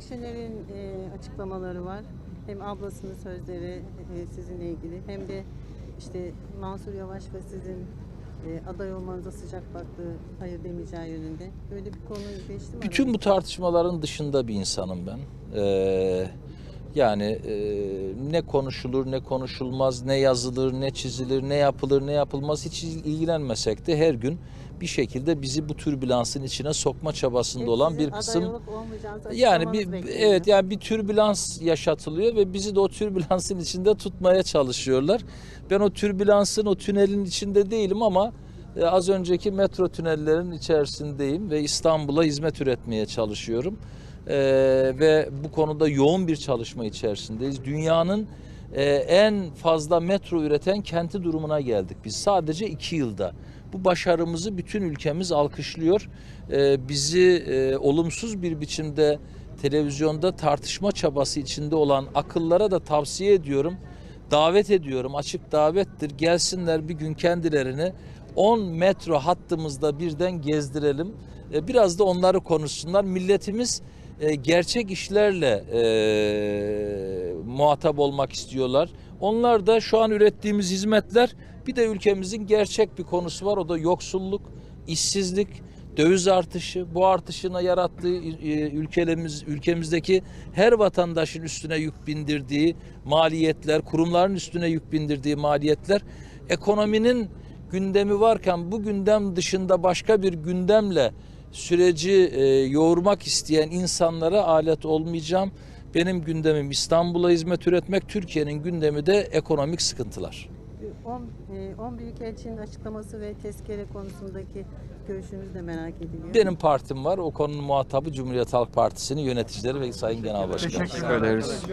Akşener'in e, açıklamaları var. Hem ablasının sözleri e, sizinle ilgili hem de işte Mansur Yavaş ve sizin e, aday olmanıza sıcak baktığı hayır demeyeceği yönünde. Böyle bir konu geçti mi? Bütün bu tartışmaların dışında bir insanım ben. Ee, yani e, ne konuşulur, ne konuşulmaz, ne yazılır, ne çizilir, ne yapılır, ne yapılmaz hiç ilgilenmesek de her gün bir şekilde bizi bu türbülansın içine sokma çabasında olan bir kısım yani bir evet yani bir türbülans yaşatılıyor ve bizi de o türbülansın içinde tutmaya çalışıyorlar. Ben o türbülansın o tünelin içinde değilim ama e, az önceki metro tünellerin içerisindeyim ve İstanbul'a hizmet üretmeye çalışıyorum. E, ve bu konuda yoğun bir çalışma içerisindeyiz. Dünyanın e, en fazla metro üreten kenti durumuna geldik biz sadece iki yılda. Bu başarımızı bütün ülkemiz alkışlıyor. E, bizi e, olumsuz bir biçimde televizyonda tartışma çabası içinde olan akıllara da tavsiye ediyorum. Davet ediyorum. Açık davettir. Gelsinler bir gün kendilerini 10 metro hattımızda birden gezdirelim. E, Biraz da onları konuşsunlar. Milletimiz e, gerçek işlerle e, muhatap olmak istiyorlar. Onlar da şu an ürettiğimiz hizmetler bir de ülkemizin gerçek bir konusu var. O da yoksulluk, işsizlik, döviz artışı. Bu artışına yarattığı e, ülkemiz ülkemizdeki her vatandaşın üstüne yük bindirdiği maliyetler, kurumların üstüne yük bindirdiği maliyetler ekonominin gündemi varken bu gündem dışında başka bir gündemle süreci e, yoğurmak isteyen insanlara alet olmayacağım. Benim gündemim İstanbul'a hizmet üretmek, Türkiye'nin gündemi de ekonomik sıkıntılar. 10 Büyükelçinin açıklaması ve tezkere konusundaki görüşünüz de merak ediliyor. Benim partim var. O konunun muhatabı Cumhuriyet Halk Partisi'nin yöneticileri ve Sayın Genel Başkanı. Teşekkür ederiz.